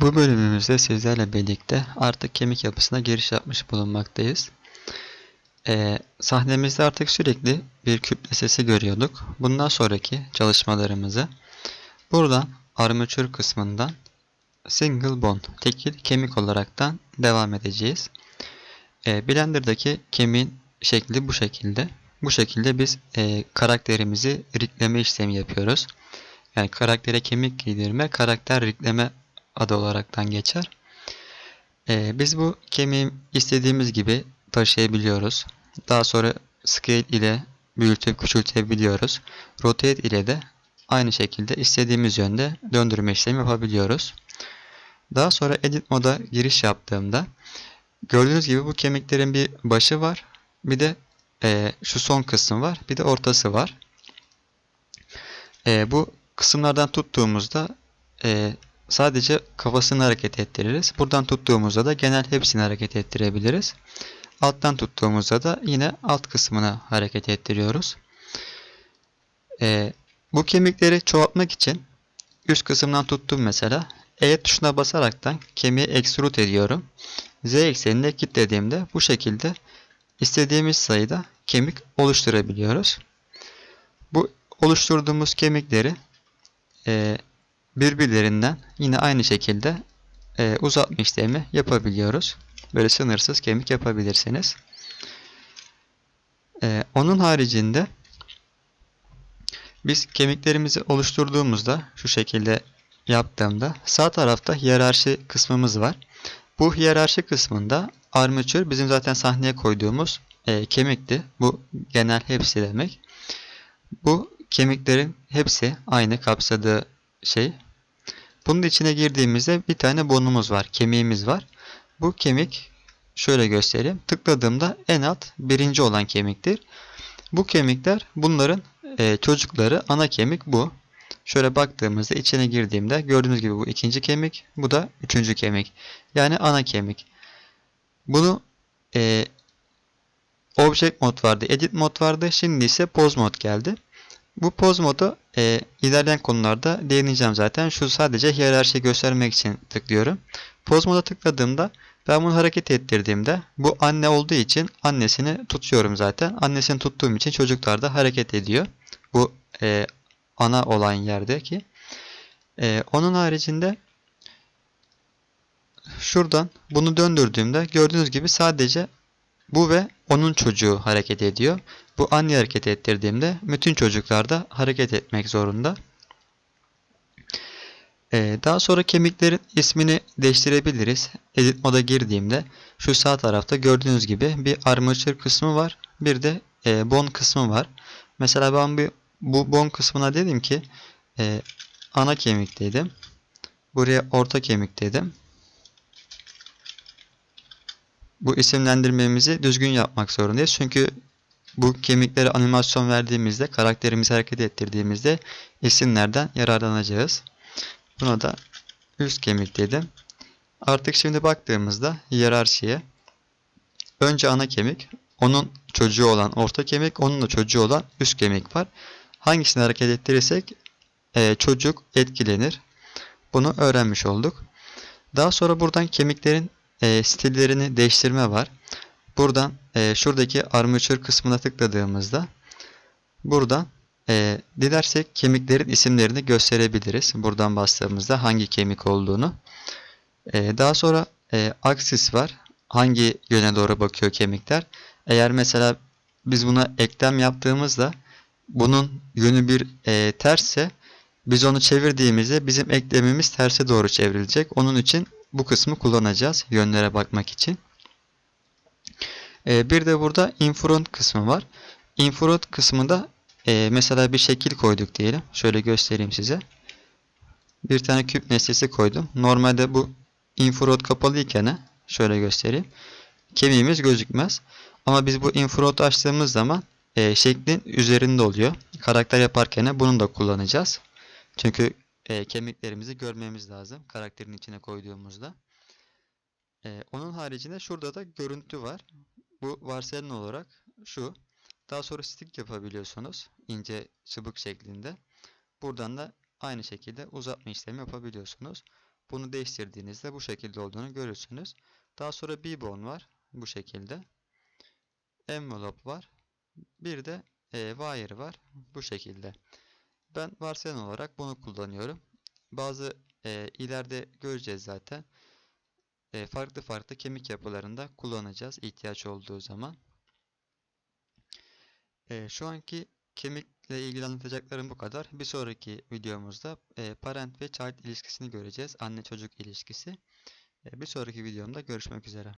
Bu bölümümüzde sizlerle birlikte artık kemik yapısına giriş yapmış bulunmaktayız. Ee, sahnemizde artık sürekli bir kütle sesi görüyorduk. Bundan sonraki çalışmalarımızı buradan armatür kısmından single bone, tekil kemik olaraktan devam edeceğiz. Ee, Blender'daki kemiğin şekli bu şekilde. Bu şekilde biz e, karakterimizi ritleme işlemi yapıyoruz. Yani karaktere kemik giydirme, karakter ritleme adı olaraktan geçer. Ee, biz bu kemiği istediğimiz gibi taşıyabiliyoruz. Daha sonra scale ile büyütüp küçültebiliyoruz. Rotate ile de aynı şekilde istediğimiz yönde döndürme işlemi yapabiliyoruz. Daha sonra edit moda giriş yaptığımda gördüğünüz gibi bu kemiklerin bir başı var. Bir de e, şu son kısım var. Bir de ortası var. E, bu kısımlardan tuttuğumuzda e, sadece kafasını hareket ettiririz. Buradan tuttuğumuzda da genel hepsini hareket ettirebiliriz. Alttan tuttuğumuzda da yine alt kısmını hareket ettiriyoruz. Ee, bu kemikleri çoğaltmak için üst kısımdan tuttum mesela. E tuşuna basaraktan kemiği extrude ediyorum. Z eksenine kilitlediğimde bu şekilde istediğimiz sayıda kemik oluşturabiliyoruz. Bu oluşturduğumuz kemikleri e, birbirlerinden yine aynı şekilde e, uzatma işlemi yapabiliyoruz. Böyle sınırsız kemik yapabilirsiniz. E, onun haricinde biz kemiklerimizi oluşturduğumuzda şu şekilde yaptığımda sağ tarafta hiyerarşi kısmımız var. Bu hiyerarşi kısmında armatür bizim zaten sahneye koyduğumuz e, kemikti. Bu genel hepsi demek. Bu kemiklerin hepsi aynı kapsadığı şey. Bunun içine girdiğimizde bir tane bonumuz var, kemiğimiz var. Bu kemik şöyle göstereyim. Tıkladığımda en alt birinci olan kemiktir. Bu kemikler bunların e, çocukları ana kemik bu. Şöyle baktığımızda içine girdiğimde gördüğünüz gibi bu ikinci kemik, bu da üçüncü kemik. Yani ana kemik. Bunu e, Object mod vardı, Edit mod vardı. Şimdi ise Pose mod geldi. Bu Pose modu e, ilerleyen konularda değineceğim zaten. Şu sadece hiyerarşi göstermek için tıklıyorum. Pose moda tıkladığımda ben bunu hareket ettirdiğimde bu anne olduğu için annesini tutuyorum zaten. Annesini tuttuğum için çocuklar da hareket ediyor. Bu e, ana olan yerdeki. E, onun haricinde şuradan bunu döndürdüğümde gördüğünüz gibi sadece bu ve onun çocuğu hareket ediyor. Bu anne hareket ettirdiğimde bütün çocuklar da hareket etmek zorunda. Ee, daha sonra kemiklerin ismini değiştirebiliriz. Edit moda girdiğimde şu sağ tarafta gördüğünüz gibi bir armature kısmı var. Bir de e, bone kısmı var. Mesela ben bu bone kısmına dedim ki e, ana kemik dedim. Buraya orta kemik dedim. Bu isimlendirmemizi düzgün yapmak zorundayız. Çünkü bu kemiklere animasyon verdiğimizde, karakterimizi hareket ettirdiğimizde isimlerden yararlanacağız. Buna da üst kemik dedim. Artık şimdi baktığımızda hiyerarşiye önce ana kemik, onun çocuğu olan orta kemik, onun da çocuğu olan üst kemik var. Hangisini hareket ettirirsek e, çocuk etkilenir. Bunu öğrenmiş olduk. Daha sonra buradan kemiklerin e, stillerini değiştirme var. Buradan e, şuradaki armatür kısmına tıkladığımızda buradan e, dilersek kemiklerin isimlerini gösterebiliriz. Buradan bastığımızda hangi kemik olduğunu. E, daha sonra e, aksis var. Hangi yöne doğru bakıyor kemikler. Eğer mesela biz buna eklem yaptığımızda bunun yönü bir e, tersse biz onu çevirdiğimizde bizim eklemimiz terse doğru çevrilecek. Onun için bu kısmı kullanacağız yönlere bakmak için. Ee, bir de burada infront kısmı var. Infront kısmında e, mesela bir şekil koyduk diyelim. Şöyle göstereyim size. Bir tane küp nesnesi koydum. Normalde bu infront kapalı iken şöyle göstereyim. Kemiğimiz gözükmez. Ama biz bu infront açtığımız zaman e, şeklin üzerinde oluyor. Karakter yaparken bunu da kullanacağız. Çünkü e, kemiklerimizi görmemiz lazım karakterin içine koyduğumuzda. E, onun haricinde şurada da görüntü var. Bu varsayılan olarak şu. Daha sonra stick yapabiliyorsunuz. ince çubuk şeklinde. Buradan da aynı şekilde uzatma işlemi yapabiliyorsunuz. Bunu değiştirdiğinizde bu şekilde olduğunu görürsünüz. Daha sonra B-bone var. Bu şekilde. Envelope var. Bir de e, wire var. Bu şekilde. Ben varsayılan olarak bunu kullanıyorum. Bazı e, ileride göreceğiz zaten. E, farklı farklı kemik yapılarında kullanacağız ihtiyaç olduğu zaman. E, şu anki kemikle ilgili anlatacaklarım bu kadar. Bir sonraki videomuzda e, parent ve child ilişkisini göreceğiz. Anne çocuk ilişkisi. E, bir sonraki videomda görüşmek üzere.